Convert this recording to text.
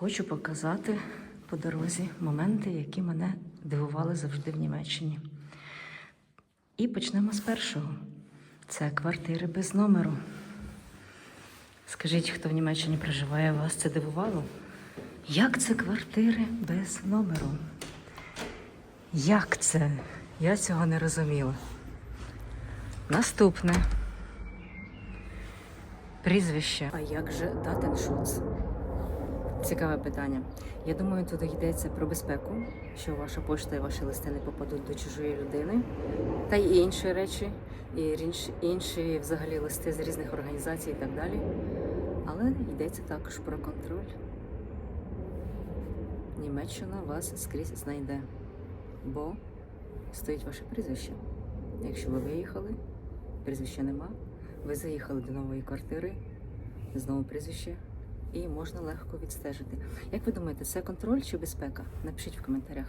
Хочу показати по дорозі моменти, які мене дивували завжди в Німеччині. І почнемо з першого. Це квартири без номеру. Скажіть, хто в Німеччині проживає, вас це дивувало? Як це квартири без номеру? Як це? Я цього не розуміла. Наступне. Прізвище. А як же Датеншуц? Цікаве питання. Я думаю, тут йдеться про безпеку, що ваша пошта і ваші листи не попадуть до чужої людини, та й інші речі, і інші, взагалі листи з різних організацій і так далі. Але йдеться також про контроль. Німеччина вас скрізь знайде, бо стоїть ваше прізвище. Якщо ви виїхали, прізвища нема, ви заїхали до нової квартири, знову прізвище, і можна легко відстежити. Як ви думаєте, це контроль чи безпека? Напишіть в коментарях.